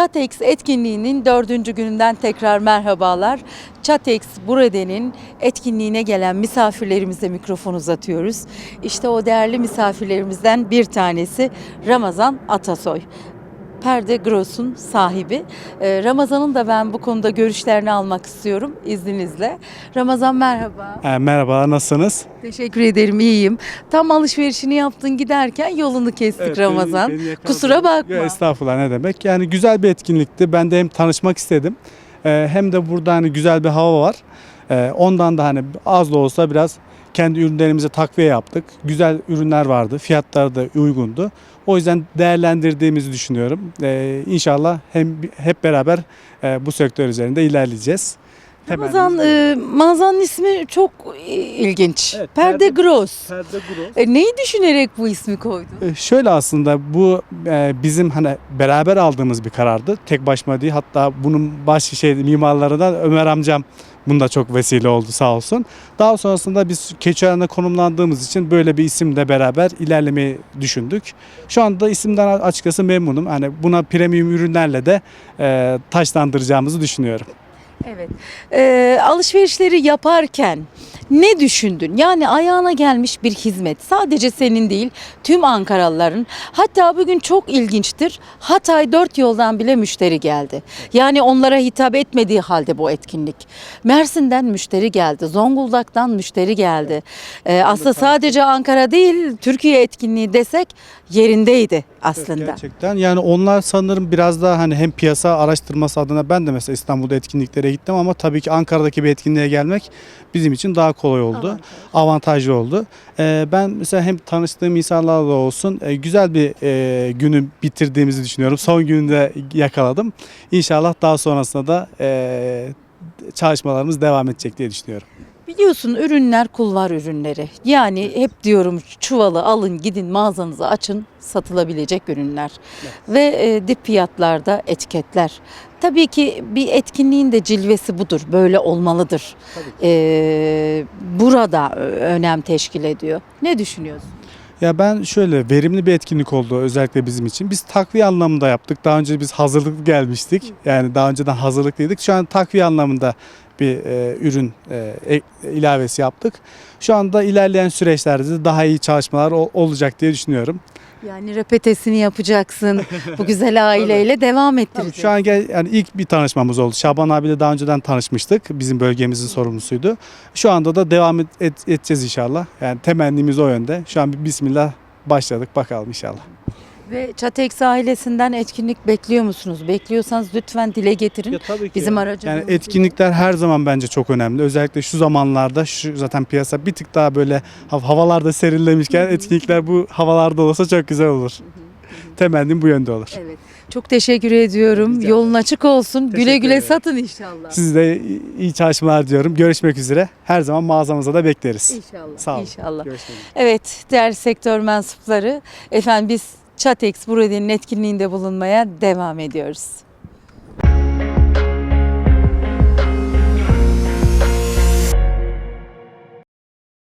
Chatex etkinliğinin dördüncü gününden tekrar merhabalar. Chatex Burade'nin etkinliğine gelen misafirlerimize mikrofon uzatıyoruz. İşte o değerli misafirlerimizden bir tanesi Ramazan Atasoy. Perde Gross'un sahibi. Ee, Ramazan'ın da ben bu konuda görüşlerini almak istiyorum izninizle. Ramazan merhaba. E, merhaba, nasılsınız? Teşekkür ederim iyiyim. Tam alışverişini yaptın giderken yolunu kestik Evet, Ramazan. beni- yakaladın. Kusura bakma. Yo, estağfurullah ne demek. Yani güzel bir etkinlikti. Ben de hem tanışmak istedim e, hem de burada hani güzel bir hava var. E, ondan da hani az da olsa biraz kendi ürünlerimize takviye yaptık. Güzel ürünler vardı. Fiyatları da uygundu. O yüzden değerlendirdiğimizi düşünüyorum. E, inşallah hem hep beraber e, bu sektör üzerinde ilerleyeceğiz. Ramazan e, mağazanın ismi çok ilginç. Evet, Perde Perde- Gross. Perde Gros. E, neyi düşünerek bu ismi koydun? E, Şöyle aslında bu e, bizim hani beraber aldığımız bir karardı. Tek başıma değil. Hatta bunun baş şey mimarlarından Ömer amcam bunda çok vesile oldu sağ olsun. Daha sonrasında biz Keçiören'de konumlandığımız için böyle bir isimle beraber ilerlemeyi düşündük. Şu anda isimden açıkçası memnunum. Hani buna premium ürünlerle de e, taşlandıracağımızı düşünüyorum. Evet. E, alışverişleri yaparken ne düşündün? Yani ayağına gelmiş bir hizmet. Sadece senin değil, tüm Ankaralıların. Hatta bugün çok ilginçtir. Hatay dört yoldan bile müşteri geldi. Yani onlara hitap etmediği halde bu etkinlik. Mersin'den müşteri geldi. Zonguldak'tan müşteri geldi. E, aslında sadece Ankara değil, Türkiye etkinliği desek yerindeydi aslında. Gerçekten yani onlar sanırım biraz daha hani hem piyasa araştırması adına ben de mesela İstanbul'da etkinliklere gittim ama tabii ki Ankara'daki bir etkinliğe gelmek bizim için daha kolay oldu. Avantaj. Avantajlı oldu. Ee, ben mesela hem tanıştığım insanlarla olsun e, güzel bir e, günü bitirdiğimizi düşünüyorum. Son gününde yakaladım. İnşallah daha sonrasında da e, çalışmalarımız devam edecek diye düşünüyorum. Biliyorsun ürünler kulvar ürünleri. Yani hep diyorum çuvalı alın gidin mağazanızı açın satılabilecek ürünler. Ve e, dip fiyatlarda etiketler. Tabii ki bir etkinliğin de cilvesi budur. Böyle olmalıdır. E, burada ö- önem teşkil ediyor. Ne düşünüyorsun? Ya ben şöyle verimli bir etkinlik oldu özellikle bizim için. Biz takviye anlamında yaptık. Daha önce biz hazırlıklı gelmiştik. Yani daha önceden hazırlıklıydık. Şu an takviye anlamında bir e, ürün e, ek- ilavesi yaptık. Şu anda ilerleyen süreçlerde de daha iyi çalışmalar ol- olacak diye düşünüyorum. Yani repetesini yapacaksın. Bu güzel aileyle devam Tabii ettireceksin. şu an gel, yani ilk bir tanışmamız oldu. Şaban abiyle daha önceden tanışmıştık. Bizim bölgemizin sorumlusuydu. Şu anda da devam et- et- edeceğiz inşallah. Yani temennimiz o yönde. Şu an bir bismillah başladık bakalım inşallah. Ve Çatex ailesinden etkinlik bekliyor musunuz? Bekliyorsanız lütfen dile getirin. tabii ki. Bizim aracımız. Yani etkinlikler her zaman bence çok önemli. Özellikle şu zamanlarda şu zaten piyasa bir tık daha böyle hav- havalarda serinlemişken etkinlikler bu havalarda olsa çok güzel olur. Temennim bu yönde olur. Evet. Çok teşekkür ediyorum. Rica Yolun açık olsun. güle Teşekkür güle ederim. satın inşallah. Size de iyi çalışmalar diyorum. Görüşmek üzere. Her zaman mağazamıza da bekleriz. İnşallah. Sağ olun. İnşallah. Görüşmek üzere. Evet, değerli sektör mensupları, efendim biz Çatex Burade'nin etkinliğinde bulunmaya devam ediyoruz.